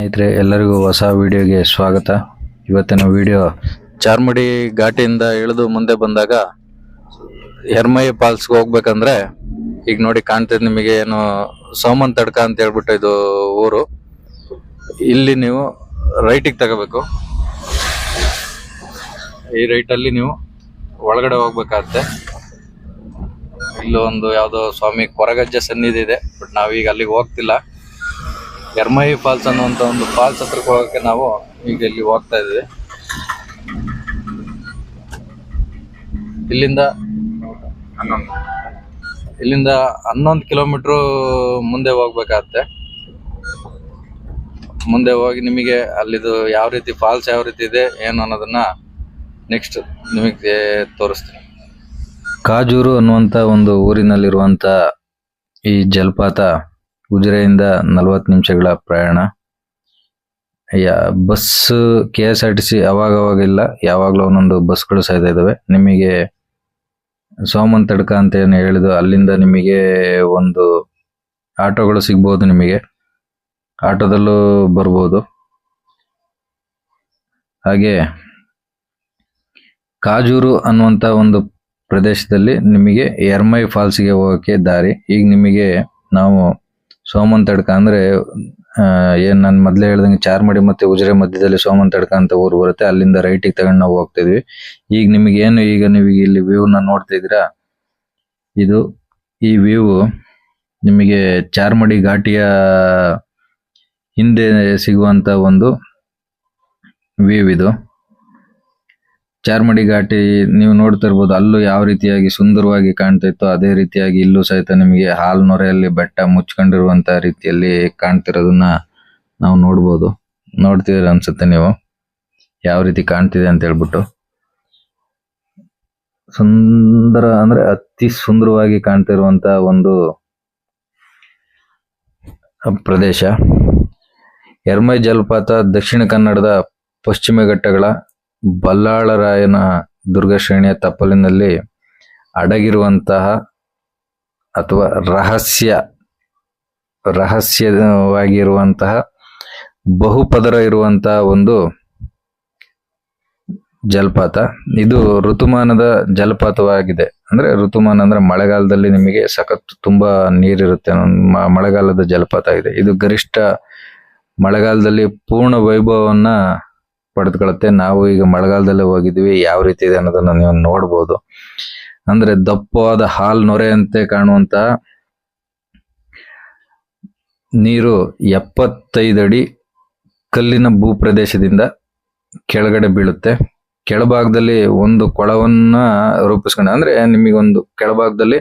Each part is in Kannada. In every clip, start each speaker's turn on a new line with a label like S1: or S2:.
S1: ಸ್ನೇಹಿತರೆ, ಎಲ್ಲರಿಗೂ ಹೊಸ ವಿಡಿಯೋಗೆ ಸ್ವಾಗತ. ಇವತ್ತಿನ ವಿಡಿಯೋ ಚಾರ್ಮಡಿ ಘಾಟಿಯಿಂದ ಇಳಿದು ಮುಂದೆ ಬಂದಾಗ ಎರ್ಮೈ ಫಾಲ್ಸ್ಗೆ ಹೋಗ್ಬೇಕಂದ್ರೆ, ಈಗ ನೋಡಿ ಕಾಣ್ತಿದ್ ನಿಮಗೆ ಏನು ಸೋಮನ್ ತಡ್ಕ ಅಂತ ಹೇಳ್ಬಿಟ್ಟು ಇದು ಊರು. ಇಲ್ಲಿ ನೀವು ರೈಟಿಗೆ ತಗೋಬೇಕು. ಈ ರೈಟ್ ಅಲ್ಲಿ ನೀವು ಒಳಗಡೆ ಹೋಗ್ಬೇಕಾಗತ್ತೆ. ಇಲ್ಲೊಂದು ಯಾವುದೋ ಸ್ವಾಮಿ ಕೊರಗಜ್ಜ ಸನ್ನಿಧಿ ಇದೆ, ಬಟ್ ನಾವೀಗ ಅಲ್ಲಿಗೆ ಹೋಗ್ತಿಲ್ಲ. ಎರ್ಮೈ ಫಾಲ್ಸ್ ಅನ್ನುವಂತ ಒಂದು ಫಾಲ್ಸ್ ಹತ್ರಕ್ಕೆ ಹೋಗಕ್ಕೆ ನಾವು ಈಗ ಇಲ್ಲಿ ಹೋಗ್ತಾ ಇದ್ದೀವಿ. ಇಲ್ಲಿಂದ ಇಲ್ಲಿಂದ ಹನ್ನೊಂದು ಕಿಲೋಮೀಟರ್ ಮುಂದೆ ಹೋಗ್ಬೇಕಾಗತ್ತೆ. ಮುಂದೆ ಹೋಗಿ ನಿಮಗೆ ಅಲ್ಲಿದು ಯಾವ ರೀತಿ ಫಾಲ್ಸ್ ಯಾವ ರೀತಿ ಇದೆ, ಏನು ಅನ್ನೋದನ್ನ ನೆಕ್ಸ್ಟ್ ನಿಮಗೆ ತೋರಿಸ್ತೀನಿ. ಕಾಜೂರು ಅನ್ನುವಂತ ಒಂದು ಊರಿನಲ್ಲಿರುವಂತ ಈ ಜಲಪಾತ ಉಜಿರೆಯಿಂದ ನಲವತ್ತು ನಿಮಿಷಗಳ ಪ್ರಯಾಣ. ಯಾ bus K S R T C ಅವಾಗ ಇಲ್ಲ. ಯಾವಾಗಲೂ ಒಂದೊಂದು ಬಸ್ಗಳು ಸಹಿತ ಇದ್ದಾವೆ. ನಿಮಗೆ ಸೋಮನ್ ತಡ್ಕ ಅಂತ ಏನು ಹೇಳಿದ್ರು ಅಲ್ಲಿಂದ ನಿಮಗೆ ಒಂದು ಆಟೋಗಳು ಸಿಗ್ಬೋದು ನಿಮಗೆ. ಆಟೋದಲ್ಲೂ ಬರ್ಬೋದು. ಹಾಗೆ, ಕಾಜೂರು ಅನ್ನುವಂಥ ಒಂದು ಪ್ರದೇಶದಲ್ಲಿ ನಿಮಗೆ ಎರ್ಮೈ ಫಾಲ್ಸ್ಗೆ ಹೋಗೋಕೆ ದಾರಿ. ಈಗ ನಿಮಗೆ ನಾವು ಸೋಮನ್ ತಡ್ಕ ಅಂದ್ರೆ ಏನ್ ನಾನು ಮೊದ್ಲೇ ಹೇಳ್ದಂಗೆ ಚಾರ್ಮಡಿ ಮತ್ತೆ ಉಜರೆ ಮಧ್ಯದಲ್ಲಿ ಸೋಮನ್ ತಡ್ಕ ಅಂತ ಊರು ಬರುತ್ತೆ. ಅಲ್ಲಿಂದ ರೈಟಿಗೆ ತಗೊಂಡು ನಾವು ಹೋಗ್ತಿದ್ವಿ ಈಗ ನಿಮಗೆ ಏನು ಈಗ ನೀವು ಇಲ್ಲಿ ವ್ಯೂ ನ ನೋಡ್ತಾ ಇದ್ದೀರಾ? ಇದು ಈ ವ್ಯೂ ನಿಮಗೆ ಚಾರ್ಮಡಿ ಘಾಟಿಯ ಹಿಂದೆ ಸಿಗುವಂತ ಒಂದು ವ್ಯೂ ಇದು. ಚಾರ್ಮಡಿ ಘಾಟಿ ನೀವು ನೋಡ್ತಾ ಇರ್ಬೋದು, ಅಲ್ಲೂ ಯಾವ ರೀತಿಯಾಗಿ ಸುಂದರವಾಗಿ ಕಾಣ್ತಾ ಇತ್ತು ಅದೇ ರೀತಿಯಾಗಿ ಇಲ್ಲೂ ಸಹಿತ ನಿಮಗೆ ಹಾಲ್ ನೊರೆಯಲ್ಲಿ ಬೆಟ್ಟ ಮುಚ್ಕೊಂಡಿರುವಂತ ರೀತಿಯಲ್ಲಿ ಕಾಣ್ತಿರೋದನ್ನ ನಾವು ನೋಡ್ಬೋದು. ನೋಡ್ತಿದ್ರ ಅನ್ಸುತ್ತೆ ನೀವು? ಯಾವ ರೀತಿ ಕಾಣ್ತಿದೆ ಅಂತ ಹೇಳ್ಬಿಟ್ಟು. ಸುಂದರ ಅಂದ್ರೆ ಅತಿ ಸುಂದರವಾಗಿ ಕಾಣ್ತಿರುವಂತ ಒಂದು ಪ್ರದೇಶ. ಎರ್ಮೈ ಜಲಪಾತ, ದಕ್ಷಿಣ ಕನ್ನಡದ ಪಶ್ಚಿಮ ಘಟ್ಟಗಳ ಬಲ್ಲಾಳರಾಯನ ದುರ್ಗಶ್ರೇಣಿಯ ತಪ್ಪಲಿನಲ್ಲಿ ಅಡಗಿರುವಂತಹ ಅಥವಾ ರಹಸ್ಯ, ರಹಸ್ಯವಾಗಿರುವಂತಹ ಬಹುಪದರ ಇರುವಂತಹ ಒಂದು ಜಲಪಾತ. ಇದು ಋತುಮಾನದ ಜಲಪಾತವಾಗಿದೆ. ಅಂದ್ರೆ ಋತುಮಾನ ಅಂದ್ರೆ ಮಳೆಗಾಲದಲ್ಲಿ ನಿಮಗೆ ಸಖತ್ ತುಂಬಾ ನೀರಿರುತ್ತೆ. ಮಳೆಗಾಲದ ಜಲಪಾತ ಇದೆ. ಇದು ಗರಿಷ್ಠ ಮಳೆಗಾಲದಲ್ಲಿ ಪೂರ್ಣ ವೈಭವವನ್ನ ಪಡೆದುಕೊಳ್ಳುತ್ತೆ. ನಾವು ಈಗ ಮಳೆಗಾಲದಲ್ಲಿ ಹೋಗಿದ್ವಿ ಯಾವ ರೀತಿ ಇದೆ ಅನ್ನೋದನ್ನ ನೀವು ನೋಡ್ಬೋದು. ಅಂದ್ರೆ ದಪ್ಪವಾದ ಹಾಲ್ ನೊರೆಯಂತೆ ಕಾಣುವಂತ ನೀರು ಎಪ್ಪತ್ತೈದು ಅಡಿ ಕಲ್ಲಿನ ಭೂಪ್ರದೇಶದಿಂದ ಕೆಳಗಡೆ ಬೀಳುತ್ತೆ. ಕೆಳಭಾಗದಲ್ಲಿ ಒಂದು ಕೊಳವನ್ನ ರೂಪಿಸ್ಕೊಂಡು, ಅಂದ್ರೆ ನಿಮಗೊಂದು ಕೆಳಭಾಗದಲ್ಲಿ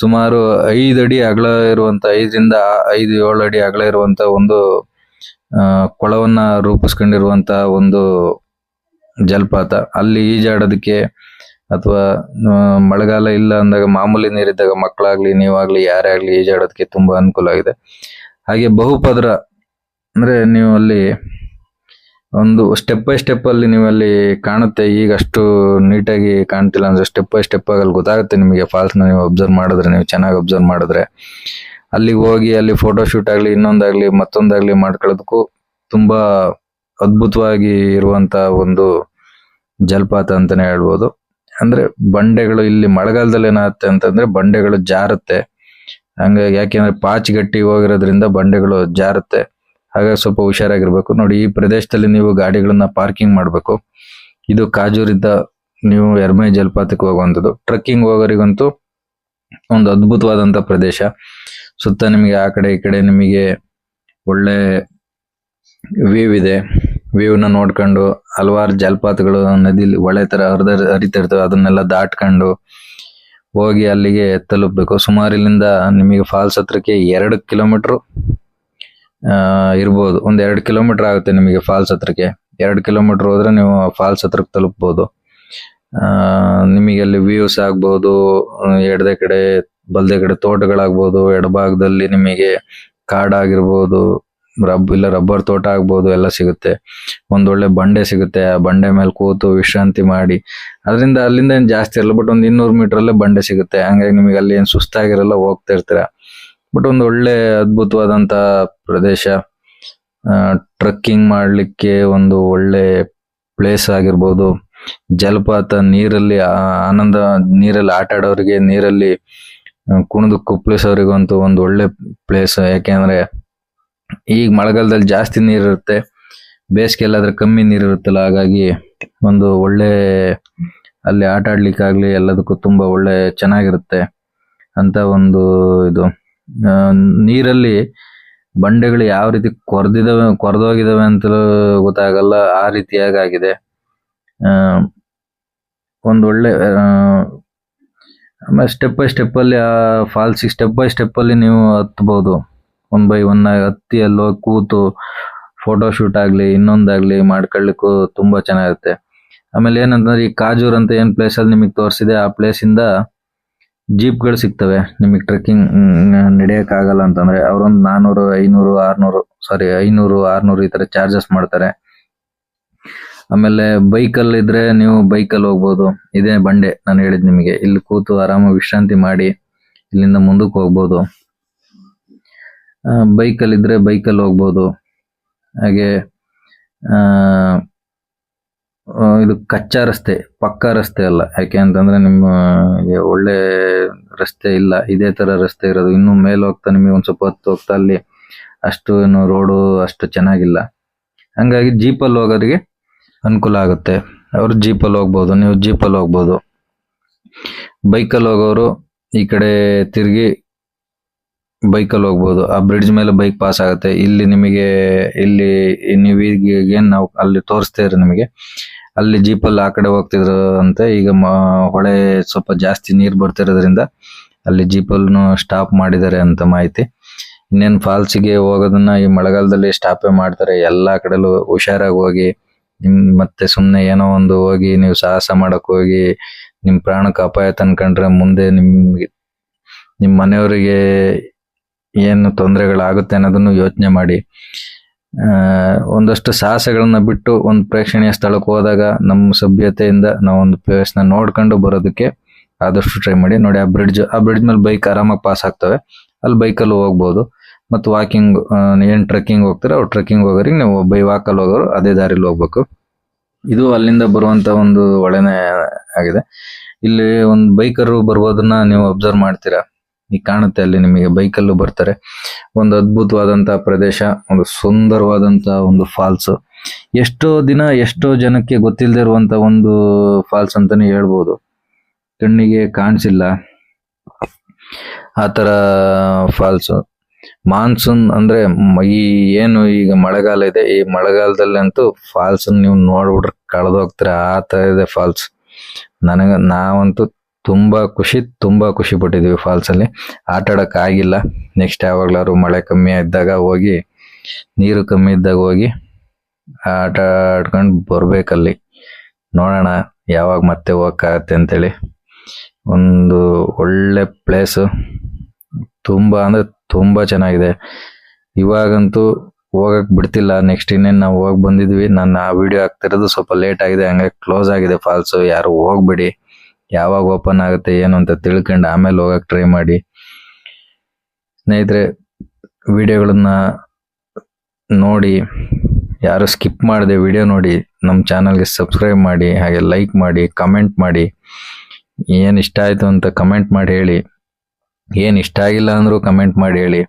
S1: ಸುಮಾರು ಐದು ಅಡಿ ಅಗಲ ಇರುವಂತ ಐದರಿಂದ ಐದು ಏಳು ಅಡಿ ಅಗಲ ಇರುವಂತ ಒಂದು ಆ, ಕೊಳವನ್ನ ರೂಪಿಸ್ಕೊಂಡಿರುವಂತಹ ಒಂದು ಜಲಪಾತ. ಅಲ್ಲಿ ಈಜಾಡೋದಕ್ಕೆ ಅಥವಾ ಮಳೆಗಾಲ ಇಲ್ಲ ಅಂದಾಗ ಮಾಮೂಲಿ ನೀರಿದ್ದಾಗ ಮಕ್ಕಳಾಗ್ಲಿ ನೀವಾಗ್ಲಿ ಯಾರೇ ಆಗಲಿ ಈಜಾಡೋದಕ್ಕೆ ತುಂಬಾ ಅನುಕೂಲ ಆಗಿದೆ. ಹಾಗೆ ಬಹುಪದರ ಅಂದ್ರೆ ನೀವು ಅಲ್ಲಿ ಒಂದು ಸ್ಟೆಪ್ ಬೈ ಸ್ಟೆಪ್ ಅಲ್ಲಿ ನೀವು ಅಲ್ಲಿ ಕಾಣುತ್ತೆ. ಈಗ ಅಷ್ಟು ನೀಟಾಗಿ ಕಾಣ್ತಿಲ್ಲ ಅಂದ್ರೆ ಸ್ಟೆಪ್ ಬೈ ಸ್ಟೆಪ್ ಆಗಿ ಗೊತ್ತಾಗುತ್ತೆ ನಿಮಗೆ ಫಾಲ್ಸ್ನ ನೀವು ಅಬ್ಸರ್ವ್ ಮಾಡಿದ್ರೆ ನೀವು ಚೆನ್ನಾಗಿ ಅಬ್ಸರ್ವ್ ಮಾಡಿದ್ರೆ. ಅಲ್ಲಿಗೆ ಹೋಗಿ ಅಲ್ಲಿ ಫೋಟೋ ಶೂಟ್ ಆಗ್ಲಿ, ಇನ್ನೊಂದಾಗ್ಲಿ, ಮತ್ತೊಂದಾಗ್ಲಿ ಮಾಡ್ಕೊಳ್ಳೋದಕ್ಕೂ ತುಂಬಾ ಅದ್ಭುತವಾಗಿ ಇರುವಂತ ಒಂದು ಜಲಪಾತ ಅಂತಾನೆ ಹೇಳ್ಬೋದು. ಅಂದ್ರೆ ಬಂಡೆಗಳು ಇಲ್ಲಿ ಮಳೆಗಾಲದಲ್ಲಿ ಏನಾಗುತ್ತೆ ಅಂತಂದ್ರೆ ಬಂಡೆಗಳು ಜಾರುತ್ತೆ. ಹಂಗಾಗಿ ಯಾಕೆಂದ್ರೆ ಪಾಚ್ ಗಟ್ಟಿ ಹೋಗಿರೋದ್ರಿಂದ ಬಂಡೆಗಳು ಜಾರುತ್ತೆ. ಹಾಗಾಗಿ ಸ್ವಲ್ಪ ಹುಷಾರಾಗಿರ್ಬೇಕು. ನೋಡಿ, ಈ ಪ್ರದೇಶದಲ್ಲಿ ನೀವು ಗಾಡಿಗಳನ್ನ ಪಾರ್ಕಿಂಗ್ ಮಾಡಬೇಕು. ಇದು ಕಾಜೂರಿದ್ದ ನೀವು ಎರ್ಮೆ ಜಲಪಾತಕ್ಕೆ ಹೋಗುವಂಥದ್ದು. ಟ್ರಕ್ಕಿಂಗ್ ಹೋಗೋರಿಗಂತೂ ಒಂದು ಅದ್ಭುತವಾದಂತ ಪ್ರದೇಶ. ಸುತ್ತ ನಿಮಗೆ ಆ ಕಡೆ ಈ ಕಡೆ ನಿಮಗೆ ಒಳ್ಳೆ ವ್ಯೂ ಇದೆ. ವ್ಯೂನ ನೋಡ್ಕೊಂಡು ಹಲವಾರು ಜಲಪಾತಗಳು, ನದಿಲಿ ಒಳ್ಳೆ ತರ ಹರಿದ ಹರಿತಿರ್ತವೆ ಅದನ್ನೆಲ್ಲ ದಾಟ್ಕೊಂಡು ಹೋಗಿ ಅಲ್ಲಿಗೆ ತಲುಪಬೇಕು. ಸುಮಾರು ಇಲ್ಲಿಂದ ನಿಮಗೆ ಫಾಲ್ಸ್ ಹತ್ರಕ್ಕೆ ಎರಡು ಕಿಲೋಮೀಟರ್ ಇರ್ಬೋದು. ಒಂದ್ ಎರಡು ಕಿಲೋಮೀಟರ್ ಆಗುತ್ತೆ ನಿಮಗೆ ಫಾಲ್ಸ್ ಹತ್ರಕ್ಕೆ. ಎರಡು ಕಿಲೋಮೀಟರ್ ಹೋದ್ರೆ ನೀವು ಫಾಲ್ಸ್ ಹತ್ರಕ್ಕೆ ತಲುಪಬಹುದು ಆ, ನಿಮಗೆ ಅಲ್ಲಿ ವ್ಯೂಸ್ ಆಗ್ಬಹುದು ಎಡದೆ ಕಡೆ ಬಲ್ದೆ ಕಡೆ ತೋಟಗಳಾಗ್ಬೋದು, ಎಡಭಾಗದಲ್ಲಿ ನಿಮಗೆ ಕಾಡಾಗಿರ್ಬೋದು, ರಬ್, ಇಲ್ಲ ರಬ್ಬರ್ ತೋಟ ಆಗ್ಬೋದು, ಎಲ್ಲ ಸಿಗುತ್ತೆ. ಒಂದೊಳ್ಳೆ ಬಂಡೆ ಸಿಗುತ್ತೆ, ಆ ಬಂಡೆ ಮೇಲೆ ಕೂತು ವಿಶ್ರಾಂತಿ ಮಾಡಿ. ಅದರಿಂದ ಅಲ್ಲಿಂದ ಏನ್ ಜಾಸ್ತಿ ಇರಲ್ಲ ಬಟ್ ಒಂದ್ ಇನ್ನೂರು ಮೀಟರ್ ಅಲ್ಲೇ ಬಂಡೆ ಸಿಗುತ್ತೆ. ಹಂಗಾಗಿ ನಿಮಗೆ ಅಲ್ಲಿ ಏನ್ ಸುಸ್ತಾಗಿರಲ್ಲ, ಹೋಗ್ತಾ ಇರ್ತೀರ. ಬಟ್ ಒಂದು ಒಳ್ಳೆ ಅದ್ಭುತವಾದಂತ ಪ್ರದೇಶ. ಟ್ರಕ್ಕಿಂಗ್ ಮಾಡ್ಲಿಕ್ಕೆ ಒಂದು ಒಳ್ಳೆ ಪ್ಲೇಸ್ ಆಗಿರ್ಬೋದು. ಜಲಪಾತ ನೀರಲ್ಲಿ ಆನಂದ, ನೀರಲ್ಲಿ ಆಟ ಆಡೋರಿಗೆ ನೀರಲ್ಲಿ ಕುಣಿದು ಕುಪ್ಪಳಿಸೋರಿಗಂತೂ ಒಂದು ಒಳ್ಳೆ ಪ್ಲೇಸ್ ಯಾಕೆಂದ್ರೆ ಈಗ ಮಳೆಗಾಲದಲ್ಲಿ ಜಾಸ್ತಿ ನೀರಿರುತ್ತೆ ಬೇಸಿಗೆಲ್ಲಾದ್ರೆ ಕಮ್ಮಿ ನೀರಿರುತ್ತಲ್ಲ, ಹಾಗಾಗಿ ಒಂದು ಒಳ್ಳೆ ಅಲ್ಲಿ ಆಟ ಆಡ್ಲಿಕ್ಕಾಗ್ಲಿ ಎಲ್ಲದಕ್ಕೂ ತುಂಬಾ ಒಳ್ಳೆ ಚೆನ್ನಾಗಿರುತ್ತೆ ಅಂತ ಒಂದು ಇದು. ನೀರಲ್ಲಿ ಬಂಡೆಗಳು ಯಾವ ರೀತಿ ಕೊರ್ದಿದಾವೆ, ಕೊರ್ದೋಗಿದಾವೆ ಅಂತಲೂ ಗೊತ್ತಾಗಲ್ಲ, ಆ ರೀತಿಯಾಗಿ ಆಗಿದೆ. ಒಂದು ಒಳ್ಳೆ ಆಮೇಲೆ ಸ್ಟೆಪ್ ಬೈ ಸ್ಟೆಪ್ ಅಲ್ಲಿ ಆ ಫಾಲ್ಸಿಗೆ ಸ್ಟೆಪ್ ಬೈ ಸ್ಟೆಪ್ ಅಲ್ಲಿ ನೀವು ಹತ್ಬಹುದು ಒನ್ ಬೈ ಒನ್ ಹತ್ತಿ ಅಲ್ಲಿ ಕೂತು ಫೋಟೋ ಶೂಟ್ ಆಗ್ಲಿ, ಇನ್ನೊಂದಾಗ್ಲಿ ಮಾಡ್ಕೊಳ್ಳಿಕ್ಕೂ ತುಂಬಾ ಚೆನ್ನಾಗಿರುತ್ತೆ. ಆಮೇಲೆ ಏನಂತಂದ್ರೆ ಈ ಕಾಜೂರ್ ಅಂತ ಏನ್ ಪ್ಲೇಸ್ ಅಲ್ಲಿ ನಿಮಗೆ ತೋರಿಸಿದೆ, ಆ ಪ್ಲೇಸ್ ಇಂದ ಜೀಪ್ಗಳು ಸಿಗ್ತವೆ. ನಿಮಗೆ ಟ್ರೆಕ್ಕಿಂಗ್ ನಡೆಯಕ್ ಆಗಲ್ಲ ಅಂತಂದ್ರೆ ನಾನ್ನೂರು ನಾನೂರು, ಐನೂರು, ಆರ್ನೂರು ಸಾರಿ ಐನೂರು, ಆರ್ನೂರು ಈ ತರ ಚಾರ್ಜಸ್ ಮಾಡ್ತಾರೆ. ಆಮೇಲೆ ಬೈಕ್ ಅಲ್ಲಿ ಇದ್ರೆ ನೀವು ಬೈಕ್ ಅಲ್ಲಿ ಹೋಗ್ಬೋದು. ಇದೇ ಬಂಡೆ ನಾನು ಹೇಳಿದ್ ನಿಮಗೆ. ಇಲ್ಲಿ ಕೂತು ಆರಾಮಾಗಿ ವಿಶ್ರಾಂತಿ ಮಾಡಿ ಇಲ್ಲಿಂದ ಮುಂದಕ್ಕೆ ಹೋಗ್ಬೋದು. ಬೈಕ್ ಅಲ್ಲಿ ಇದ್ರೆ ಬೈಕ್ ಅಲ್ಲಿ ಹೋಗ್ಬೋದು. ಹಾಗೆ ಇದು ಕಚ್ಚಾ ರಸ್ತೆ, ಪಕ್ಕಾ ರಸ್ತೆ ಅಲ್ಲ. ಯಾಕೆ ಅಂತಂದ್ರೆ ನಿಮ್ಮ ಒಳ್ಳೆ ರಸ್ತೆ ಇಲ್ಲ. ಇದೇ ತರ ರಸ್ತೆ ಇರೋದು. ಇನ್ನು ಮೇಲೆ ಹೋಗ್ತಾ ನಿಮಗೆ ಒಂದು ಸ್ವಲ್ಪ ಹೊತ್ತು ಹೋಗ್ತಾ ಅಲ್ಲಿ ಅಷ್ಟು ಏನು ರೋಡು ಅಷ್ಟು ಚೆನ್ನಾಗಿಲ್ಲ. ಹಂಗಾಗಿ ಜೀಪಲ್ಲಿ ಹೋಗೋರಿಗೆ ಅನುಕೂಲ ಆಗುತ್ತೆ. ಅವರು ಜೀಪಲ್ಲಿ ಹೋಗ್ಬೋದು, ನೀವು ಜೀಪಲ್ಲಿ ಹೋಗ್ಬೋದು. ಬೈಕಲ್ಲಿ ಹೋಗೋರು ಈ ಕಡೆ ತಿರುಗಿ ಬೈಕಲ್ಲಿ ಹೋಗ್ಬೋದು. ಆ ಬ್ರಿಡ್ಜ್ ಮೇಲೆ ಬೈಕ್ ಪಾಸ್ ಆಗುತ್ತೆ. ಇಲ್ಲಿ ನಿಮಗೆ, ಇಲ್ಲಿ ನೀವು ಏನ್ ನಾವು ಅಲ್ಲಿ ತೋರಿಸ್ತೇವ್ರಿ ನಿಮಗೆ, ಅಲ್ಲಿ ಜೀಪಲ್ಲಿ ಆ ಕಡೆ ಹೋಗ್ತಿದ್ರು ಅಂತ ಈಗ ಮ- ಹೊಳೆ ಸ್ವಲ್ಪ ಜಾಸ್ತಿ ನೀರು ಬರ್ತಿರೋದ್ರಿಂದ ಅಲ್ಲಿ ಜೀಪಲ್ನು ಸ್ಟಾಪ್ ಮಾಡಿದ್ದಾರೆ ಅಂತ ಮಾಹಿತಿ. ಇನ್ನೇನ್ ಫಾಲ್ಸಿಗೆ ಹೋಗೋದನ್ನ ಈ ಮಳೆಗಾಲದಲ್ಲಿ ಸ್ಟಾಪೇ ಮಾಡ್ತಾರೆ. ಎಲ್ಲ ಕಡೆಲೂ ಹುಷಾರಾಗಿ ಹೋಗಿ ನಿಮ್ ಮತ್ತೆ ಸುಮ್ನೆ ಏನೋ ಒಂದು ಹೋಗಿ ನೀವು ಸಾಹಸ ಮಾಡಕ್ ಹೋಗಿ ನಿಮ್ ಪ್ರಾಣಕ್ಕೆ ಅಪಾಯ ತಂದ್ಕೊಂಡ್ರೆ ಮುಂದೆ ನಿಮ್ಗೆ, ನಿಮ್ ಮನೆಯವರಿಗೆ ಏನು ತೊಂದರೆಗಳಾಗುತ್ತೆ ಅನ್ನೋದನ್ನು ಯೋಚನೆ ಮಾಡಿ. ಒಂದಷ್ಟು ಸಾಹಸಗಳನ್ನ ಬಿಟ್ಟು ಒಂದು ಪ್ರೇಕ್ಷಣೀಯ ಸ್ಥಳಕ್ಕೆ ಹೋದಾಗ ನಮ್ಮ ಸಭ್ಯತೆಯಿಂದ ನಾವು ಒಂದು ಪ್ಲೇಸ್ನ ನೋಡ್ಕೊಂಡು ಬರೋದಕ್ಕೆ ಆದಷ್ಟು ಟ್ರೈ ಮಾಡಿ. ನೋಡಿ, ಆ ಬ್ರಿಡ್ಜ್ ಆ ಬ್ರಿಡ್ಜ್ ಮೇಲೆ ಬೈಕ್ ಆರಾಮಾಗಿ ಪಾಸ್ ಆಗ್ತವೆ. ಅಲ್ಲಿ ಬೈಕಲ್ಲೂ ಹೋಗ್ಬೋದು. ಮತ್ತು ವಾಕಿಂಗ್ ಏನ್ ಟ್ರೆಕ್ಕಿಂಗ್ ಹೋಗ್ತಾರೆ, ಅವ್ರು ಟ್ರೆಕ್ಕಿಂಗ್ ಹೋಗೋರಿಗೆ ನೀವು ಬೈ ವಾಕಲ್ಲಿ ಹೋಗೋರು ಅದೇ ದಾರಿಲಿ ಹೋಗ್ಬೇಕು. ಇದು ಅಲ್ಲಿಂದ ಬರುವಂತ ಒಂದು ಒಳನೆ ಆಗಿದೆ. ಇಲ್ಲಿ ಒಂದು ಬೈಕರು ಬರುವುದನ್ನ ನೀವು ಅಬ್ಸರ್ವ್ ಮಾಡ್ತೀರಾ? ಈಗ ಕಾಣುತ್ತೆ ಅಲ್ಲಿ ನಿಮಗೆ ಬೈಕಲ್ಲೂ ಬರ್ತಾರೆ. ಒಂದು ಅದ್ಭುತವಾದಂತಹ ಪ್ರದೇಶ, ಒಂದು ಸುಂದರವಾದಂತ ಒಂದು ಫಾಲ್ಸ್ ಎಷ್ಟೋ ದಿನ ಎಷ್ಟೋ ಜನಕ್ಕೆ ಗೊತ್ತಿಲ್ಲದೆ ಇರುವಂತ ಒಂದು ಫಾಲ್ಸ್ ಅಂತಾನೆ ಹೇಳ್ಬೋದು. ಕಣ್ಣಿಗೆ ಕಾಣಿಸಿಲ್ಲ. ಆ ತರ ಫಾಲ್ಸ್ ಮಾನ್ಸೂನ್ ಅಂದ್ರೆ ಈ ಏನು ಈಗ ಮಳೆಗಾಲ ಇದೆ, ಈ ಮಳೆಗಾಲದಲ್ಲಂತೂ ಫಾಲ್ಸ್ ನೀವು ನೋಡ್ಬಿಟ್ರೆ ಕಳೆದೋಗ್ತಾರೆ ಆ ತರ ಇದೆ ಫಾಲ್ಸ್ ನನಗ, ನಾವಂತೂ ತುಂಬಾ ಖುಷಿ ತುಂಬಾ ಖುಷಿ ಪಟ್ಟಿದ್ವಿ ಫಾಲ್ಸ್ ಅಲ್ಲಿ. ಆಟ ಆಡಕ್ ಆಗಿಲ್ಲ. ನೆಕ್ಸ್ಟ್ ಯಾವಾಗ್ಲಾದ್ರು ಮಳೆ ಕಮ್ಮಿ ಇದ್ದಾಗ ಹೋಗಿ, ನೀರು ಕಮ್ಮಿ ಇದ್ದಾಗ ಹೋಗಿ ಆಟ ಆಡ್ಕೊಂಡು ಬರ್ಬೇಕಲ್ಲಿ. ನೋಡೋಣ ಯಾವಾಗ ಮತ್ತೆ ಹೋಗಕ್ಕಾಗತ್ತೆ ಅಂತೇಳಿ. ಒಂದು ಒಳ್ಳೆ ಪ್ಲೇಸ್ ತುಂಬಾ ಅಂದ್ರೆ ತುಂಬಾ ಚೆನ್ನಾಗಿದೆ. ಇವಾಗಂತೂ ಹೋಗಕ್ ಬಿಡ್ತಿಲ್ಲ. ನೆಕ್ಸ್ಟ್ ಇನ್ನೇನು ನಾವು ಹೋಗಿ ಬಂದಿದ್ವಿ. ನಾನು ಆ ವಿಡಿಯೋ ಹಾಕ್ತಿರೋದು ಸ್ವಲ್ಪ ಲೇಟ್ ಆಗಿದೆ. ಹಂಗಾಗಿ ಕ್ಲೋಸ್ ಆಗಿದೆ ಫಾಲ್ಸ್ ಯಾರು ಹೋಗ್ಬಿಡಿ. ಯಾವಾಗ ಓಪನ್ ಆಗುತ್ತೆ, ಏನು ಅಂತ ತಿಳ್ಕೊಂಡು ಆಮೇಲೆ ಹೋಗಕ್ ಟ್ರೈ ಮಾಡಿ. ಸ್ನೇಹಿತರೆ ವಿಡಿಯೋಗಳನ್ನ ನೋಡಿ, ಯಾರು ಸ್ಕಿಪ್ ಮಾಡಿದೆ ವಿಡಿಯೋ ನೋಡಿ, ನಮ್ಮ ಚಾನಲ್ಗೆ ಸಬ್ಸ್ಕ್ರೈಬ್ ಮಾಡಿ, ಹಾಗೆ ಲೈಕ್ ಮಾಡಿ ಕಮೆಂಟ್ ಮಾಡಿ. ಏನು ಇಷ್ಟ ಆಯಿತು ಅಂತ ಕಮೆಂಟ್ ಮಾಡಿ ಹೇಳಿ. ಏನ್ ಇಷ್ಟ ಆಗಿಲ್ಲ ಅಂದರೂ ಕಮೆಂಟ್ ಮಾಡಿ ಹೇಳಿ.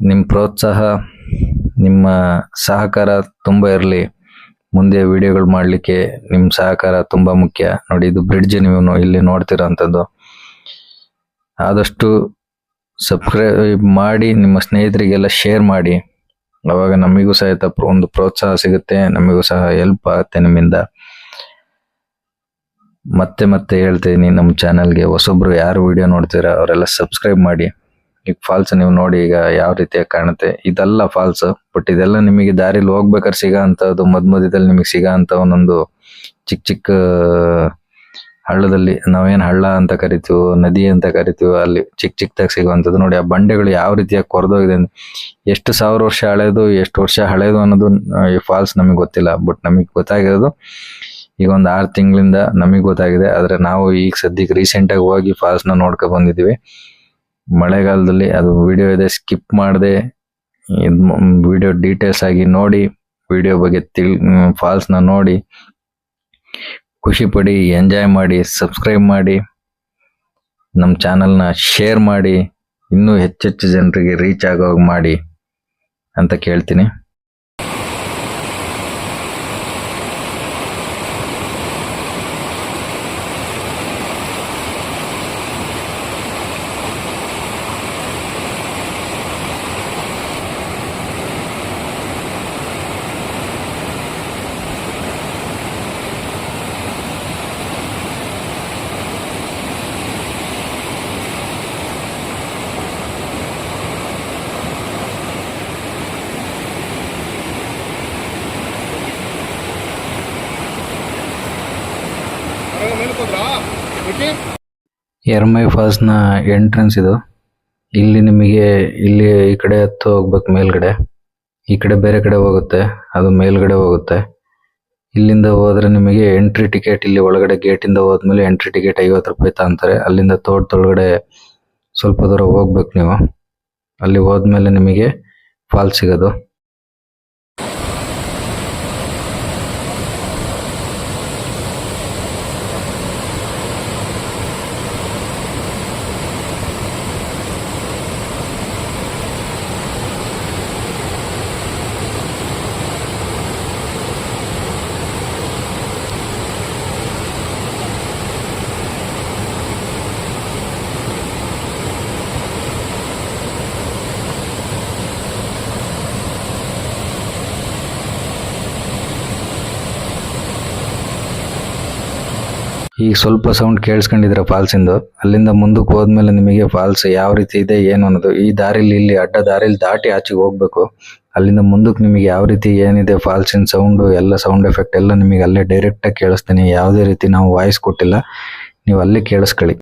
S1: ನಿಮ್ಮ ಪ್ರೋತ್ಸಾಹ, ನಿಮ್ಮ ಸಹಕಾರ ತುಂಬಾ ಇರಲಿ. ಮುಂದೆ ವಿಡಿಯೋಗಳು ಮಾಡಲಿಕ್ಕೆ ನಿಮ್ಮ ಸಹಕಾರ ತುಂಬಾ ಮುಖ್ಯ. ನೋಡಿ, ಇದು ಬ್ರಿಡ್ಜ್ ನೀವು ಇಲ್ಲಿ ಇಲ್ಲಿ ನೋಡ್ತಿರೋಂಥದ್ದು ಆದಷ್ಟು ಸಬ್ಸ್ಕ್ರೈಬ್ ಮಾಡಿ, ನಿಮ್ಮ ಸ್ನೇಹಿತರಿಗೆಲ್ಲ ಶೇರ್ ಮಾಡಿ. ಅವಾಗ ನಮಗೂ ಸಹಿತ ಒಂದು ಪ್ರೋತ್ಸಾಹ ಸಿಗುತ್ತೆ, ನಮಗೂ ಸಹ ಹೆಲ್ಪ್ ಆಗುತ್ತೆ ನಿಮ್ಮಿಂದ. ಮತ್ತೆ ಮತ್ತೆ ಹೇಳ್ತೀನಿ, ನಮ್ಮ ಚಾನಲ್ಗೆ ಹೊಸೊಬ್ರು ಯಾರು ವಿಡಿಯೋ ನೋಡ್ತೀರಾ ಅವರೆಲ್ಲ ಸಬ್ಸ್ಕ್ರೈಬ್ ಮಾಡಿ. ಈಗ ಫಾಲ್ಸ್ ನೀವು ನೋಡಿ ಈಗ ಯಾವ ರೀತಿಯಾಗಿ ಕಾಣುತ್ತೆ. ಇದೆಲ್ಲ ಫಾಲ್ಸ್ ಬಟ್ ಇದೆಲ್ಲ ನಿಮಗೆ ದಾರಿಲಿ ಹೋಗ್ಬೇಕಾದ್ರೆ ಸಿಗೋ ಅಂಥದ್ದು ಮಧ್ಯ ಮಧ್ಯದಲ್ಲಿ ನಿಮಗೆ ಸಿಗೋ ಅಂತ ಒಂದೊಂದು ಚಿಕ್ಕ ಚಿಕ್ಕ ಹಳ್ಳದಲ್ಲಿ ನಾವೇನು ಹಳ್ಳ ಅಂತ ಕರಿತೀವೋ, ನದಿ ಅಂತ ಕರಿತೀವೋ, ಅಲ್ಲಿ ಚಿಕ್ಕ ಚಿಕ್ಕದಾಗಿ ಸಿಗುವಂಥದ್ದು ನೋಡಿ. ಆ ಬಂಡೆಗಳು ಯಾವ ರೀತಿಯಾಗಿ ಕೊರೆದೋಗಿದೆ ಎಷ್ಟು ಸಾವಿರ ವರ್ಷ ಹಳೆಯದು ಎಷ್ಟು ವರ್ಷ ಹಳೆಯದು ಅನ್ನೋದು ಈ ಫಾಲ್ಸ್ ನಮಗೆ ಗೊತ್ತಿಲ್ಲ. ಬಟ್ ನಮಗೆ ಗೊತ್ತಾಗಿರೋದು ಈಗ ಒಂದು ಆರು ತಿಂಗಳಿಂದ ನಮಗೆ ಗೊತ್ತಾಗಿದೆ, ಆದ್ರೆ ನಾವು ಈಗ ಸದ್ಯಕ್ಕೆ ರೀಸೆಂಟ್ ಆಗಿ ಹೋಗಿ ಫಾಲ್ಸ್ನ ನೋಡ್ಕೊ ಬಂದಿದೀವಿ ಮಳೆಗಾಲದಲ್ಲಿ ಅದು ವಿಡಿಯೋ ಇದೆ ಸ್ಕಿಪ್ ಮಾಡದೆ ವಿಡಿಯೋ ಡೀಟೇಲ್ಸ್ ಆಗಿ ನೋಡಿ ವಿಡಿಯೋ ಬಗ್ಗೆ ತಿಳ್ ಫಾಲ್ಸ್ನ ನೋಡಿ, ಖುಷಿ ಪಡಿ ಎಂಜಾಯ್ ಮಾಡಿ ಸಬ್ಸ್ಕ್ರೈಬ್ ಮಾಡಿ ನಮ್ಮ ಚಾನಲ್ನ ಶೇರ್ ಮಾಡಿ, ಇನ್ನೂ ಹೆಚ್ಚೆಚ್ಚು ಜನರಿಗೆ ರೀಚ್ ಆಗೋ ಮಾಡಿ ಅಂತ ಕೇಳ್ತೀನಿ. ಎರ್ಮೈ ಫಾಲ್ಸ್ನ ಎಂಟ್ರೆನ್ಸ್ ಇದು. ಇಲ್ಲಿ ನಿಮಗೆ, ಇಲ್ಲಿ ಈ ಕಡೆ ಹತ್ತು ಹೋಗ್ಬೇಕು ಮೇಲ್ಗಡೆ. ಈ ಕಡೆ ಬೇರೆ ಕಡೆ ಹೋಗುತ್ತೆ, ಅದು ಮೇಲ್ಗಡೆ ಹೋಗುತ್ತೆ. ಇಲ್ಲಿಂದ ಹೋದ್ರೆ ನಿಮಗೆ ಎಂಟ್ರಿ ಟಿಕೆಟ್ ಇಲ್ಲಿ ಒಳಗಡೆ ಗೇಟ್ ಇಂದ ಹೋದ್ಮೇಲೆ ಎಂಟ್ರಿ ಟಿಕೆಟ್ ಐವತ್ತು ರೂಪಾಯಿ ತಗೊಂತಾರೆ. ಅಲ್ಲಿಂದ ತೋಟದೊಳಗಡೆ ಸ್ವಲ್ಪ ದೂರ ಹೋಗ್ಬೇಕು ನೀವು. ಅಲ್ಲಿ ಹೋದ್ಮೇಲೆ ನಿಮಗೆ ಫಾಲ್ ಸಿಗೋದು. ಈಗ ಸ್ವಲ್ಪ ಸೌಂಡ್ ಕೇಳಿಸ್ಕೊಂಡಿದ್ರೆ ಫಾಲ್ಸ್ ಇಂದು? ಅಲ್ಲಿಂದ ಮುಂದಕ್ಕೆ ಹೋದ್ಮೇಲೆ ನಿಮಗೆ ಫಾಲ್ಸ್ ಯಾವ ರೀತಿ ಇದೆ, ಏನು ಅನ್ನೋದು, ಈ ದಾರಿಲಿ ಇಲ್ಲಿ ಅಡ್ಡ ದಾರಿಲಿ ದಾಟಿ ಆಚೆಗೆ ಹೋಗ್ಬೇಕು. ಅಲ್ಲಿಂದ ಮುಂದಕ್ಕೆ ನಿಮಗೆ ಯಾವ ರೀತಿ ಏನಿದೆ ಫಾಲ್ಸ್ ಇನ್ ಸೌಂಡ್ ಎಲ್ಲ ಸೌಂಡ್ ಎಫೆಕ್ಟ್ ಎಲ್ಲ ನಿಮಗೆ ಅಲ್ಲೇ ಡೈರೆಕ್ಟಾಗಿ ಕೇಳಿಸ್ತೀನಿ. ಯಾವುದೇ ರೀತಿ ನಾವು ವಾಯ್ಸ್ ಕೊಟ್ಟಿಲ್ಲ, ನೀವು ಅಲ್ಲೇ ಕೇಳಿಸ್ಕೊಳ್ಳಿ.